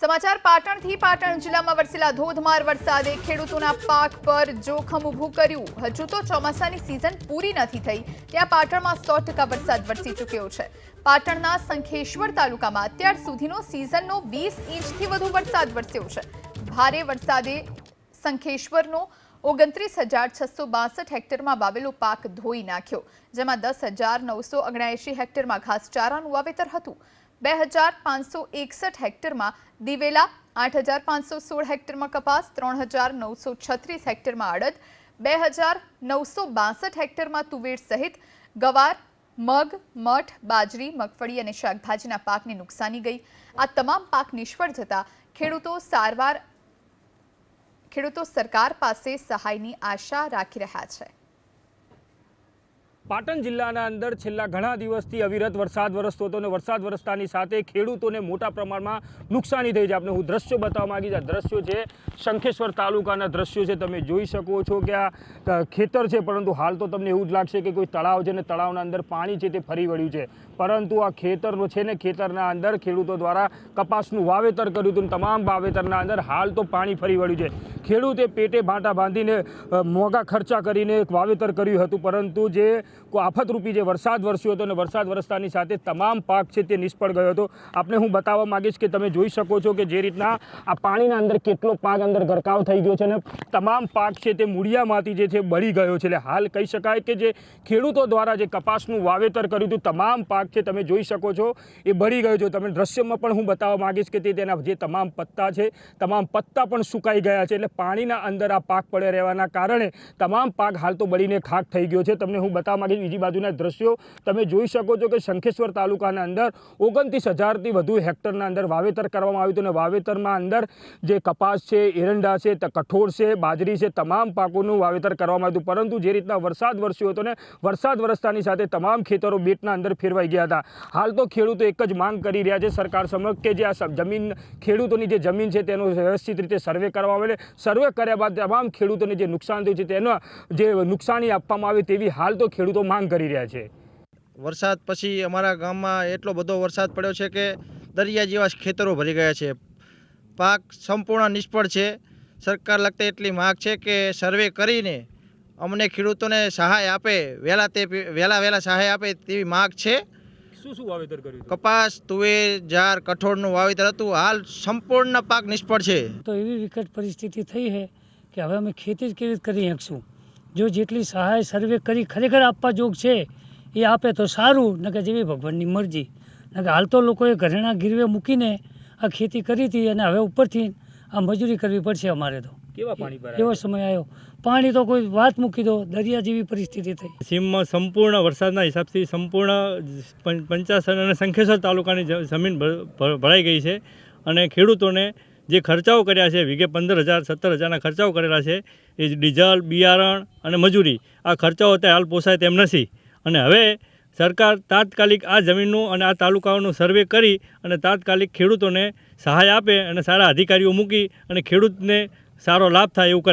સમાચાર પાટણથી પાટણ જિલ્લામાં વરસેલા ધોધમાર વરસાદે ખેડૂતોના પાક પર જોખમ ઊભું કર્યું. હજુ તો ચોમાસાની સિઝન પૂરી નથી થઈ. ત્યાં પાટણમાં સો વરસાદ વરસી ચૂક્યો છે. પાટણના સંખેશ્વર તાલુકામાં અત્યાર સુધીનો સિઝનનો વીસ ઇંચથી વધુ વરસાદ વરસ્યો છે. ભારે વરસાદે સંખેશ્વરનો ઓગણત્રીસ હજાર છસો બાસઠ હેક્ટરમાં વાવેલો પાક ધોઈ નાખ્યો, જેમાં દસ હજાર નવસો ઓગણએંશી હેક્ટરમાં ઘાસચારાનું વાવેતર હતું. બે હજાર પાંચસો એકસઠ હેક્ટરમાં દિવેલા, આઠ હજાર પાંચસો સોળ હેક્ટરમાં કપાસ, ત્રણ હજાર નવસો છત્રીસ હેક્ટરમાં અડદ, બે હજાર નવસો બાસઠ હેક્ટરમાં તુવેર સહિત ગવાર, મગ, મઠ, બાજરી, મગફળી અને શાકભાજીના પાકને નુકસાની ગઈ. આ તમામ પાક નિષ્ફળ જતા ખેડૂતો સારવાર ખેડૂતો સરકાર પાસે સહાયની આશા રાખી રહ્યા છે. પાટણ જિલ્લાના અંદર છેલ્લા ઘણા દિવસથી અવિરત વરસાદ વરસતો હતો અને વરસાદ વરસતાની સાથે ખેડૂતોને મોટા પ્રમાણમાં નુકસાની થઈ છે. આપણે હું દ્રશ્યો બતાવવા માંગીશ. આ દ્રશ્યો છે શંખેશ્વર તાલુકાના દ્રશ્યો છે. તમે જોઈ શકો છો કે આ ખેતર છે, પરંતુ હાલ તો તમને એવું જ લાગશે કે કોઈ તળાવ છે ને તળાવના અંદર પાણી છે તે ફરી વળ્યું છે. પરંતુ આ ખેતર છે ને, ખેતરના અંદર ખેડૂતો દ્વારા કપાસનું વાવેતર કર્યું હતું તમામ વાવેતરના અંદર હાલ તો પાણી ફરી વળ્યું છે. ખેડૂતે પેટે ભાંટા બાંધીને મોંઘા ખર્ચા કરીને વાવેતર કર્યું હતું. પરંતુ જે કોઈ આફતરૂપી જે વરસાદ વરસ્યો હતો અને વરસાદ વરસતાની સાથે તમામ પાક છે તે નિષ્ફળ ગયો હતો. આપણે હું બતાવવા માગીશ કે તમે જોઈ શકો છો કે જે રીતના આ પાણીના અંદર કેટલો પાક અંદર ગરકાવ થઈ ગયો છે અને તમામ પાક છે તે મૂળિયામાંથી જે છે બળી ગયો છે. એટલે હાલ કહી શકાય કે જે ખેડૂતો દ્વારા જે કપાસનું વાવેતર કર્યું હતું, તમામ પાક છે તમે જોઈ શકો છો, એ બળી ગયો છે. તમે દ્રશ્યમાં પણ હું બતાવવા માગીશ કે તે તેના જે તમામ પત્તા છે, તમામ પત્તા પણ સુકાઈ ગયા છે. એટલે પાણીના અંદર આ પાક પડે રહેવાના કારણે તમામ પાક હાલ તો બળીને ખાક થઈ ગયો છે. તમને હું બતાવવા માંગીશ બીજી બાજુના દ્રશ્યો તમે જોઈ શકો છો કે શંખેશ્વર તાલુકાના અંદર ઓગણત્રીસ હજારથી વધુ હેક્ટરના અંદર વાવેતર કરવામાં આવ્યું હતું અને વાવેતરમાં અંદર જે કપાસ છે, એરંડા છે કઠોળ છે, બાજરી છે, તમામ પાકોનું વાવેતર કરવામાં આવ્યું પરંતુ જે રીતના વરસાદ વરસ્યો હતો ને, વરસાદ વરસતાની સાથે તમામ ખેતરો બેટના અંદર ફેરવાઈ ગયા હતા. હાલ તો ખેડૂતો એક જ માંગ કરી રહ્યા છે સરકાર સમક્ષ કે જે આ જમીન, ખેડૂતોની જે જમીન છે તેનો વ્યવસ્થિત રીતે સર્વે કરવામાં આવે સર્વે કર્યા બાદ તમામ ખેડૂતોને જે નુકસાન થયું છે તેનો જે નુકસાની આપવામાં આવે તેવી હાલ તો ખેડૂતો માંગ કરી રહ્યા છે. વરસાદ પછી અમારા ગામમાં એટલો બધો વરસાદ પડ્યો છે કે દરિયા જેવા ખેતરો ભરી ગયા છે. પાક સંપૂર્ણ નિષ્ફળ છે. સરકાર લગતી એટલી માગ છે કે સર્વે કરીને અમને ખેડૂતોને સહાય આપે વહેલા તે વહેલા વહેલા સહાય આપે તેવી માગ છે. શું શું વાવેતર કર્યું કપાસ તુવેર જાર કઠોળનું વાવેતર હતું. હાલ સંપૂર્ણ પાક નિષ્ફળ છે. તો એવી વિકટ પરિસ્થિતિ થઈ છે કે હવે અમે ખેતી જ કેવી રીતે કરી શકશું? જો જેટલી સહાય સર્વે કરી ખરેખર આપવા જોગ છે એ આપે તો સારું. ન કે જેવી ભગવાનની મરજી. નકર હાલ તો લોકોએ ઘરેણા ગીરવે મૂકીને આ ખેતી કરી હતી અને હવે ઉપરથી આ મજૂરી કરવી પડશે અમારે તો. કેવા પાણી એવો સમય આવ્યો પાણી તો કોઈ વાત મૂકી દો દરિયા જેવી પરિસ્થિતિ થઈ. સીમમાં સંપૂર્ણ વરસાદના હિસાબથી સંપૂર્ણ પંચાસર અને શંખેશ્વર તાલુકાની જમીન ભરાઈ ગઈ છે. અને ખેડૂતોને જે ખર્ચાઓ કર્યા છે, વીઘે પંદર હજાર સત્તર હજારના ખર્ચાઓ કરેલા છે, એ ડીઝલ, બિયારણ અને મજૂરી. આ ખર્ચાઓ અત્યારે હાલ પોસાય તેમ નથી. અને હવે સરકાર તાત્કાલિક આ જમીનનું અને આ તાલુકાઓનું સર્વે કરી અને તાત્કાલિક ખેડૂતોને સહાય આપે અને સારા અધિકારીઓ મૂકી અને ખેડૂતને સારો લાભ થાય એવું કરે.